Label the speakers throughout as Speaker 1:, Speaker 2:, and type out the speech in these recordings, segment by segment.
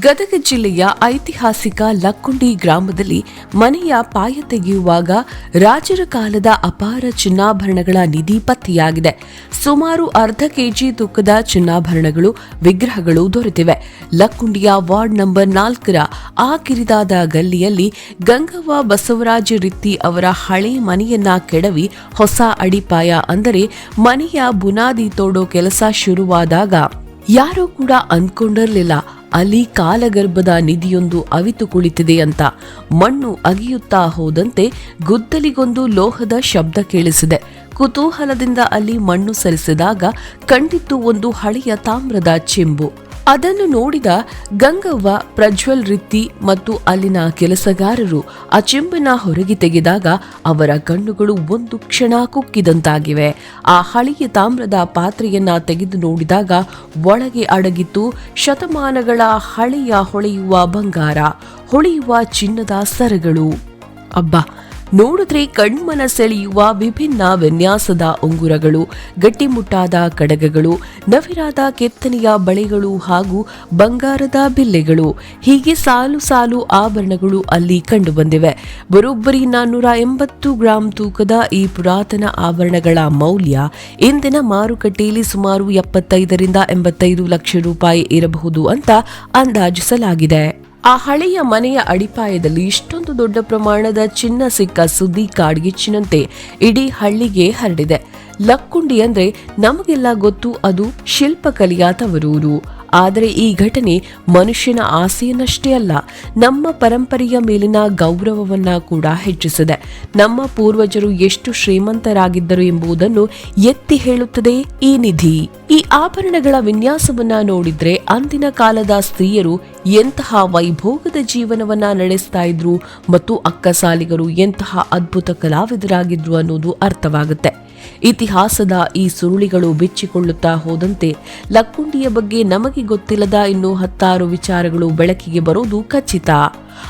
Speaker 1: ಗದಗ ಜಿಲ್ಲೆಯ ಐತಿಹಾಸಿಕ ಲಕ್ಕುಂಡಿ ಗ್ರಾಮದಲ್ಲಿ ಮನೆಯ ಪಾಯ ತೆಗೆಯುವಾಗ ರಾಜರ ಕಾಲದ ಅಪಾರ ಚಿನ್ನಾಭರಣಗಳ ನಿಧಿ ಪತ್ತೆಯಾಗಿದೆ. ಸುಮಾರು ಅರ್ಧ ಕೆಜಿ ತೂಕದ ಚಿನ್ನಾಭರಣಗಳು, ವಿಗ್ರಹಗಳು ದೊರೆತಿವೆ. ಲಕ್ಕುಂಡಿಯ ವಾರ್ಡ್ ನಂಬರ್ ನಾಲ್ಕರ ಆ ಕಿರಿದಾದ ಗಲ್ಲಿಯಲ್ಲಿ ಗಂಗವ್ವ ಬಸವರಾಜ ರಿತ್ತಿ ಅವರ ಹಳೆ ಮನೆಯನ್ನ ಕೆಡವಿ ಹೊಸ ಅಡಿಪಾಯ ಅಂದರೆ ಮನೆಯ ಬುನಾದಿ ತೋಡೋ ಕೆಲಸ ಶುರುವಾದಾಗ ಯಾರೂ ಕೂಡ ಅಂದ್ಕೊಂಡಿರಲಿಲ್ಲ. ಅಲ್ಲಿ ಕಾಲಗರ್ಭದ ನಿಧಿಯೊಂದು ಅವಿತು ಕುಳಿತಿದೆ ಅಂತ ಮಣ್ಣು ಅಗಿಯುತ್ತಾ ಹೋದಂತೆ ಗುದ್ದಲಿಗೊಂದು ಲೋಹದ ಶಬ್ದ ಕೇಳಿಸಿದೆ. ಕುತೂಹಲದಿಂದ ಅಲ್ಲಿ ಮಣ್ಣು ಸರಿಸಿದಾಗ ಕಂಡಿತ್ತು ಒಂದು ಹಳೆಯ ತಾಮ್ರದ ಚೆಂಬು. ಅದನ್ನು ನೋಡಿದ ಗಂಗವ್ವ, ಪ್ರಜ್ವಲ್ ರಿತ್ತಿ ಮತ್ತು ಅಲ್ಲಿನ ಕೆಲಸಗಾರರು ಆ ಚೆಂಬನ್ನ ಹೊರಗೆ ತೆಗೆದಾಗ ಅವರ ಕಣ್ಣುಗಳು ಒಂದು ಕ್ಷಣ ಕುಕ್ಕಿದಂತಾಗಿವೆ. ಆ ಹಳೆಯ ತಾಮ್ರದ ಪಾತ್ರೆಯನ್ನ ತೆಗೆದು ನೋಡಿದಾಗ ಒಳಗೆ ಅಡಗಿತ್ತು ಶತಮಾನಗಳ ಹಳೆಯ ಹೊಳೆಯುವ ಬಂಗಾರ, ಹೊಳೆಯುವ ಚಿನ್ನದ ಸರಗಳು. ಅಬ್ಬಾ! ನೋಡಿದ್ರೆ ಕಣ್ಮನ ಸೆಳೆಯುವ ವಿಭಿನ್ನ ವಿನ್ಯಾಸದ ಉಂಗುರಗಳು, ಗಟ್ಟಿಮುಟ್ಟಾದ ಕಡಗಗಳು, ನವಿರಾದ ಕೆತ್ತನೆಯ ಬಳೆಗಳು ಹಾಗೂ ಬಂಗಾರದ ಬಿಲ್ಲೆಗಳು. ಹೀಗೆ ಸಾಲು ಸಾಲು ಆಭರಣಗಳು ಅಲ್ಲಿ ಕಂಡುಬಂದಿವೆ. ಬರೋಬ್ಬರಿ ನಾನ್ನೂರ ಎಂಬತ್ತು ಗ್ರಾಂ ತೂಕದ ಈ ಪುರಾತನ ಆಭರಣಗಳ ಮೌಲ್ಯ ಇಂದಿನ ಮಾರುಕಟ್ಟೆಯಲ್ಲಿ ಸುಮಾರು ಎಪ್ಪತ್ತೈದರಿಂದ ಎಂಬತ್ತೈದು ಲಕ್ಷ ರೂಪಾಯಿ ಇರಬಹುದು ಅಂತ ಅಂದಾಜಿಸಲಾಗಿದೆ. ಆ ಹಳೆಯ ಮನೆಯ ಅಡಿಪಾಯದಲ್ಲಿ ಇಷ್ಟೊಂದು ದೊಡ್ಡ ಪ್ರಮಾಣದ ಚಿನ್ನ ಸಿಕ್ಕ ಸುದ್ದಿ ಕಾಡ್ಗಿಚ್ಚಿನಂತೆ ಇಡೀ ಹಳ್ಳಿಗೆ ಹರಡಿದೆ. ಲಕ್ಕುಂಡಿ ಅಂದ್ರೆ ನಮಗೆಲ್ಲ ಗೊತ್ತು ಅದು ಶಿಲ್ಪಕಲೆಯ ತವರೂರು ಆದರೆ ಈ ಘಟನೆ ಮನುಷ್ಯನ ಆಸೆಯನ್ನಷ್ಟೇ ಅಲ್ಲ, ನಮ್ಮ ಪರಂಪರೆಯ ಮೇಲಿನ ಗೌರವವನ್ನ ಕೂಡ ಹೆಚ್ಚಿಸಿದೆ. ನಮ್ಮ ಪೂರ್ವಜರು ಎಷ್ಟು ಶ್ರೀಮಂತರಾಗಿದ್ದರು ಎಂಬುದನ್ನು ಎತ್ತಿ ಹೇಳುತ್ತದೆ ಈ ನಿಧಿ. ಈ ಆಭರಣಗಳ ವಿನ್ಯಾಸವನ್ನ ನೋಡಿದ್ರೆ ಅಂದಿನ ಕಾಲದ ಸ್ತ್ರೀಯರು ಎಂತಹ ವೈಭೋಗದ ಜೀವನವನ್ನ ನಡೆಸ್ತಾ ಇದ್ರು ಮತ್ತು ಅಕ್ಕಸಾಲಿಗರು ಎಂತಹ ಅದ್ಭುತ ಕಲಾವಿದರಾಗಿದ್ರು ಅನ್ನೋದು ಅರ್ಥವಾಗುತ್ತೆ. ಇತಿಹಾಸದ ಈ ಸುರುಳಿಗಳು ಬಿಚ್ಚಿಕೊಳ್ಳುತ್ತಾ ಹೋದಂತೆ ಲಕ್ಕುಂಡಿಯ ಬಗ್ಗೆ ನಮಗೆ ಗೊತ್ತಿಲ್ಲದ ಇನ್ನೂ ಹತ್ತಾರು ವಿಚಾರಗಳು ಬೆಳಕಿಗೆ ಬರೋದು ಖಚಿತ.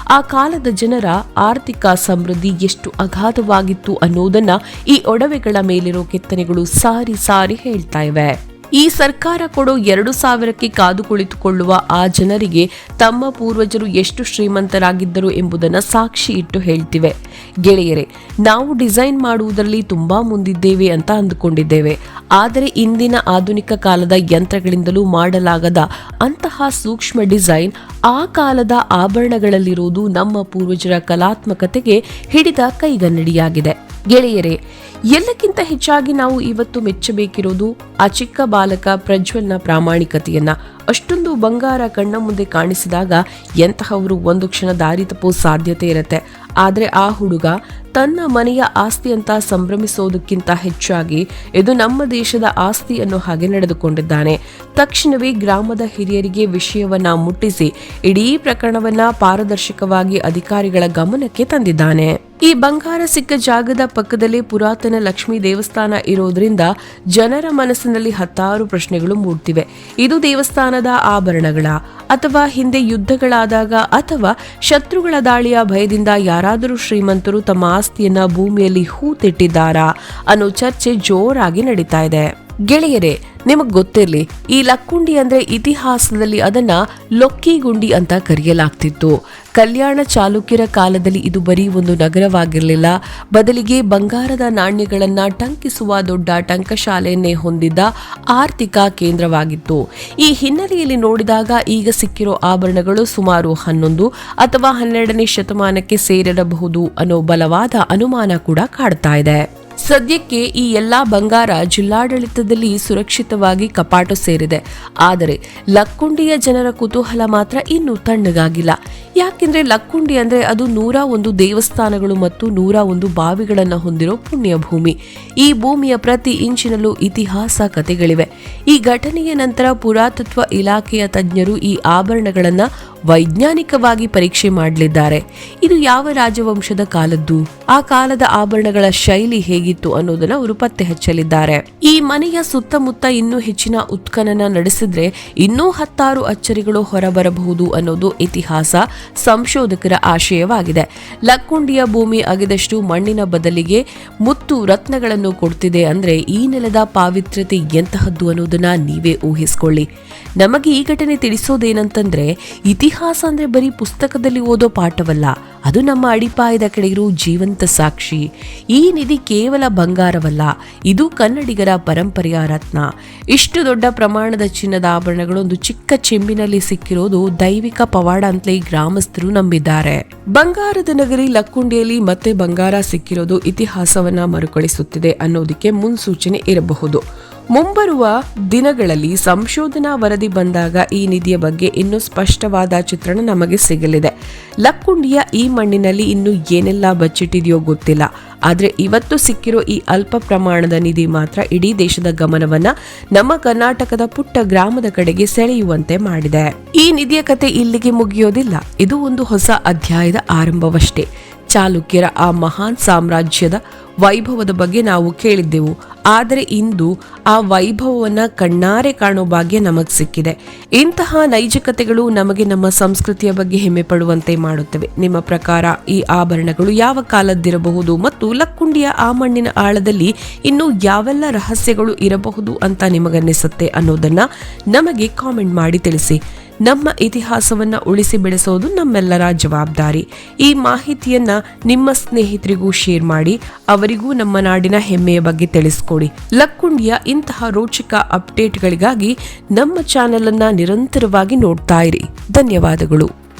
Speaker 1: ಆ ಕಾಲದ ಜನರ ಆರ್ಥಿಕ ಸಮೃದ್ಧಿ ಎಷ್ಟು ಅಗಾಧವಾಗಿತ್ತು ಅನ್ನೋದನ್ನ ಈ ಒಡವೆಗಳ ಮೇಲಿರೋ ಕೆತ್ತನೆಗಳು ಸಾರಿ ಸಾರಿ ಹೇಳ್ತಾ ಇವೆ. ಈ ಸರ್ಕಾರ ಕೊಡೋ ಎರಡು ಸಾವಿರಕ್ಕೆ ಕಾದು ಕುಳಿತುಕೊಳ್ಳುವ ಆ ಜನರಿಗೆ ತಮ್ಮ ಪೂರ್ವಜರು ಎಷ್ಟು ಶ್ರೀಮಂತರಾಗಿದ್ದರು ಎಂಬುದನ್ನು ಸಾಕ್ಷಿ ಇಟ್ಟು ಹೇಳ್ತಿವೆ. ಗೆಳೆಯರೆ, ನಾವು ಡಿಸೈನ್ ಮಾಡುವುದರಲ್ಲಿ ತುಂಬಾ ಮುಂದಿದ್ದೇವೆ ಅಂತ ಅಂದುಕೊಂಡಿದ್ದೇವೆ. ಆದರೆ ಇಂದಿನ ಆಧುನಿಕ ಕಾಲದ ಯಂತ್ರಗಳಿಂದಲೂ ಮಾಡಲಾಗದ ಅಂತಹ ಸೂಕ್ಷ್ಮ ಡಿಸೈನ್ ಆ ಕಾಲದ ಆಭರಣಗಳಲ್ಲಿರುವುದು ನಮ್ಮ ಪೂರ್ವಜರ ಕಲಾತ್ಮಕತೆಗೆ ಹಿಡಿದ ಕೈಗನ್ನಡಿಯಾಗಿದೆ. ಗೆಳೆಯರೆ ಎಲ್ಲಕ್ಕಿಂತ ಹೆಚ್ಚಾಗಿ ನಾವು ಇವತ್ತು ಮೆಚ್ಚಬೇಕಿರೋದು ಆ ಚಿಕ್ಕ ಬಾಲಕ ಪ್ರಜ್ವಲ್ನ ಪ್ರಾಮಾಣಿಕತೆಯನ್ನ. ಅಷ್ಟೊಂದು ಬಂಗಾರ ಕಣ್ಣ ಮುಂದೆ ಕಾಣಿಸಿದಾಗ ಎಂತಹವರು ಒಂದು ಕ್ಷಣ ದಾರಿ ತಪ್ಪೋ ಸಾಧ್ಯತೆ ಇರುತ್ತೆ. ಆದರೆ ಆ ಹುಡುಗ ತನ್ನ ಮನೆಯ ಆಸ್ತಿ ಅಂತ ಸಂಭ್ರಮಿಸೋದಕ್ಕಿಂತ ಹೆಚ್ಚಾಗಿ ಇದು ನಮ್ಮ ದೇಶದ ಆಸ್ತಿ ಅನ್ನೋ ಹಾಗೆ ನಡೆದುಕೊಂಡಿದ್ದಾನೆ. ತಕ್ಷಣವೇ ಗ್ರಾಮದ ಹಿರಿಯರಿಗೆ ವಿಷಯವನ್ನ ಮುಟ್ಟಿಸಿ ಇಡೀ ಪ್ರಕರಣವನ್ನ ಪಾರದರ್ಶಕವಾಗಿ ಅಧಿಕಾರಿಗಳ ಗಮನಕ್ಕೆ ತಂದಿದ್ದಾನೆ. ಈ ಬಂಗಾರ ಸಿಕ್ಕ ಜಾಗದ ಪಕ್ಕದಲ್ಲಿ ಪುರಾತನ ಲಕ್ಷ್ಮೀ ದೇವಸ್ಥಾನ ಇರೋದ್ರಿಂದ ಜನರ ಮನಸ್ಸಿನಲ್ಲಿ ಹತ್ತಾರು ಪ್ರಶ್ನೆಗಳು ಮೂಡ್ತಿವೆ. ಇದು ದೇವಸ್ಥಾನದ ಆಭರಣಗಳ ಅಥವಾ ಹಿಂದೆ ಯುದ್ಧಗಳಾದಾಗ ಅಥವಾ ಶತ್ರುಗಳ ದಾಳಿಯ ಭಯದಿಂದ ಯಾರಾದರೂ ಶ್ರೀಮಂತರು ತಮ್ಮ ಆಸ್ತಿಯನ್ನ ಭೂಮಿಯಲ್ಲಿ ಹೂತಿಟ್ಟಿದ್ದಾರಾ ಅನ್ನೋ ಚರ್ಚೆ ಜೋರಾಗಿ ನಡೀತಾ ಇದೆ. ಗೆಳೆಯರೇ, ನಿಮಗ್ ಗೊತ್ತಿರ್ಲಿ, ಈ ಲಕ್ಕುಂಡಿ ಅಂದ್ರೆ ಇತಿಹಾಸದಲ್ಲಿ ಅದನ್ನ ಲೊಕ್ಕಿಗುಂಡಿ ಅಂತ ಕರೆಯಲಾಗ್ತಿತ್ತು. ಕಲ್ಯಾಣ ಚಾಲುಕ್ಯರ ಕಾಲದಲ್ಲಿ ಇದು ಬರೀ ಒಂದು ನಗರವಾಗಿರಲಿಲ್ಲ. ಬದಲಿಗೆ ಬಂಗಾರದ ನಾಣ್ಯಗಳನ್ನು ಟಂಕಿಸುವ ದೊಡ್ಡ ಟಂಕಶಾಲೆಯನ್ನೇ ಹೊಂದಿದ್ದ ಆರ್ಥಿಕ ಕೇಂದ್ರವಾಗಿತ್ತು. ಈ ಹಿನ್ನೆಲೆಯಲ್ಲಿ ನೋಡಿದಾಗ ಈಗ ಸಿಕ್ಕಿರೋ ಆಭರಣಗಳು ಸುಮಾರು ಹನ್ನೊಂದು ಅಥವಾ ಹನ್ನೆರಡನೇ ಶತಮಾನಕ್ಕೆ ಸೇರಿರಬಹುದು ಅನ್ನೋ ಬಲವಾದ ಅನುಮಾನ ಕೂಡ ಕಾಡ್ತಾ ಇದೆ. ಸದ್ಯಕ್ಕೆ ಈ ಎಲ್ಲಾ ಬಂಗಾರ ಜಿಲ್ಲಾಡಳಿತದಲ್ಲಿ ಸುರಕ್ಷಿತವಾಗಿ ಕಪಾಟು ಸೇರಿದೆ. ಆದರೆ ಲಕ್ಕುಂಡಿಯ ಜನರ ಕುತೂಹಲ ಮಾತ್ರ ಇನ್ನೂ ತಣ್ಣಗಾಗಿಲ್ಲ. ಯಾಕೆಂದ್ರೆ ಲಕ್ಕುಂಡಿ ಅಂದ್ರೆ ಅದು ನೂರ ಒಂದು ದೇವಸ್ಥಾನಗಳು ಮತ್ತು ನೂರ ಒಂದು ಬಾವಿಗಳನ್ನು ಹೊಂದಿರೋ ಪುಣ್ಯ ಭೂಮಿ. ಈ ಭೂಮಿಯ ಪ್ರತಿ ಇಂಚಿನಲ್ಲೂ ಇತಿಹಾಸ ಕಥೆಗಳಿವೆ ಈ ಘಟನೆಯ ನಂತರ ಪುರಾತತ್ವ ಇಲಾಖೆಯ ತಜ್ಞರು ಈ ಆಭರಣಗಳನ್ನ ವೈಜ್ಞಾನಿಕವಾಗಿ ಪರೀಕ್ಷೆ ಮಾಡಲಿದ್ದಾರೆ. ಇದು ಯಾವ ರಾಜವಂಶದ ಕಾಲದ್ದು? ಆ ಕಾಲದ ಆಭರಣಗಳ ಶೈಲಿ ಹೇಗಿತ್ತು ಅನ್ನೋದನ್ನ ಅವರು ಪತ್ತೆ ಹಚ್ಚಲಿದ್ದಾರೆ. ಈ ಮನೆಯ ಸುತ್ತಮುತ್ತ ಇನ್ನೂ ಹೆಚ್ಚಿನ ಉತ್ಖನನ ನಡೆಸಿದ್ರೆ ಇನ್ನೂ ಹತ್ತಾರು ಅಚ್ಚರಿಗಳು ಹೊರಬರಬಹುದು ಅನ್ನೋದು ಇತಿಹಾಸ, ಸಂಶೋಧಕರ ಆಶಯವಾಗಿದೆ. ಲಕ್ಕುಂಡಿಯ ಭೂಮಿ ಅಗೆದಷ್ಟು ಮಣ್ಣಿನ ಬದಲಿಗೆ ಮುತ್ತು ರತ್ನಗಳನ್ನು ಕೊಡ್ತಿದೆ ಅಂದ್ರೆ ಈ ನೆಲದ ಪಾವಿತ್ರ್ಯತೆ ಎಂತಹದ್ದು ಅನ್ನೋದನ್ನ ನೀವೇ ಊಹಿಸಿಕೊಳ್ಳಿ. ನಮಗೆ ಈ ಘಟನೆ ತಿಳಿಸೋದೇನಂತಂದ್ರೆ ಇತಿಹಾಸ ಇತಿಹಾಸ ಅಂದರೆ ಬರೀ ಪುಸ್ತಕದಲ್ಲಿ ಓದೋ ಪಾಠವಲ್ಲ, ಅದು ನಮ್ಮ ಅಡಿಪಾಯದ ಕಡೆಗಿರುವ ಜೀವಂತ ಸಾಕ್ಷಿ. ಈ ನಿಧಿ ಕೇವಲ ಬಂಗಾರವಲ್ಲ, ಇದು ಕನ್ನಡಿಗರ ಪರಂಪರೆಯ ರತ್ನ. ಇಷ್ಟು ದೊಡ್ಡ ಪ್ರಮಾಣದ ಚಿನ್ನದ ಆಭರಣಗಳು ಒಂದು ಚಿಕ್ಕ ಚೆಂಬಿನಲ್ಲಿ ಸಿಕ್ಕಿರೋದು ದೈವಿಕ ಪವಾಡ ಅಂತಲೇ ಗ್ರಾಮಸ್ಥರು ನಂಬಿದ್ದಾರೆ. ಬಂಗಾರದ ನಗರಿ ಲಕ್ಕುಂಡಿಯಲ್ಲಿ ಮತ್ತೆ ಬಂಗಾರ ಸಿಕ್ಕಿರೋದು ಇತಿಹಾಸವನ್ನ ಮರುಕಳಿಸುತ್ತಿದೆ ಅನ್ನೋದಕ್ಕೆ ಮುನ್ಸೂಚನೆ ಇರಬಹುದು. ಮುಂಬರುವ ದಿನಗಳಲ್ಲಿ ಸಂಶೋಧನಾ ವರದಿ ಬಂದಾಗ ಈ ನಿಧಿಯ ಬಗ್ಗೆ ಇನ್ನೂ ಸ್ಪಷ್ಟವಾದ ಚಿತ್ರಣ ನಮಗೆ ಸಿಗಲಿದೆ. ಲಕ್ಕುಂಡಿಯ ಈ ಮಣ್ಣಿನಲ್ಲಿ ಇನ್ನು ಏನೆಲ್ಲ ಬಚ್ಚಿಟ್ಟಿದೆಯೋ ಗೊತ್ತಿಲ್ಲ. ಆದರೆ ಇವತ್ತು ಸಿಕ್ಕಿರೋ ಈ ಅಲ್ಪ ಪ್ರಮಾಣದ ನಿಧಿ ಮಾತ್ರ ಇಡೀ ದೇಶದ ಗಮನವನ್ನ ನಮ್ಮ ಕರ್ನಾಟಕದ ಪುಟ್ಟ ಗ್ರಾಮದ ಕಡೆಗೆ ಸೆಳೆಯುವಂತೆ ಮಾಡಿದೆ. ಈ ನಿಧಿಯ ಕತೆ ಇಲ್ಲಿಗೆ ಮುಗಿಯೋದಿಲ್ಲ. ಇದು ಒಂದು ಹೊಸ ಅಧ್ಯಾಯದ ಆರಂಭವಷ್ಟೇ. ಚಾಲುಕ್ಯರ ಆ ಮಹಾನ್ ಸಾಮ್ರಾಜ್ಯದ ವೈಭವದ ಬಗ್ಗೆ ನಾವು ಕೇಳಿದ್ದೆವು. ಆದರೆ ಇಂದು ಆ ವೈಭವವನ್ನ ಕಣ್ಣಾರೆ ಕಾಣೋ ಭಾಗ್ಯ ನಮಗೆ ಸಿಕ್ಕಿದೆ. ಇಂತಹ ನೈಜಕತೆಗಳು ನಮಗೆ ನಮ್ಮ ಸಂಸ್ಕೃತಿಯ ಬಗ್ಗೆ ಹೆಮ್ಮೆ ಪಡುವಂತೆ ಮಾಡುತ್ತವೆ. ನಿಮ್ಮ ಪ್ರಕಾರ ಈ ಆಭರಣಗಳು ಯಾವ ಕಾಲದ್ದಿರಬಹುದು ಮತ್ತು ಲಕ್ಕುಂಡಿಯ ಆ ಮಣ್ಣಿನ ಆಳದಲ್ಲಿ ಇನ್ನು ಯಾವೆಲ್ಲ ರಹಸ್ಯಗಳು ಇರಬಹುದು ಅಂತ ನಿಮಗನ್ನಿಸುತ್ತೆ ಅನ್ನೋದನ್ನ ನಮಗೆ ಕಾಮೆಂಟ್ ಮಾಡಿ ತಿಳಿಸಿ. ನಮ್ಮ ಇತಿಹಾಸವನ್ನ ಉಳಿಸಿ ಬೆಳೆಸೋದು ನಮ್ಮೆಲ್ಲರ ಜವಾಬ್ದಾರಿ. ಈ ಮಾಹಿತಿಯನ್ನ ನಿಮ್ಮ ಸ್ನೇಹಿತರಿಗೂ ಶೇರ್ ಮಾಡಿ, ಅವರಿಗೂ ನಮ್ಮ ನಾಡಿನ ಹೆಮ್ಮೆಯ ಬಗ್ಗೆ ತಿಳಿಸ್ಕೊಡಿ. ಲಕ್ಕುಂಡಿಯ ಇಂತಹ ರೋಚಕ ಅಪ್ಡೇಟ್ಗಳಿಗಾಗಿ ನಮ್ಮ ಚಾನೆಲ್ ಅನ್ನ ನಿರಂತರವಾಗಿ ನೋಡ್ತಾ ಇರಿ. ಧನ್ಯವಾದಗಳು.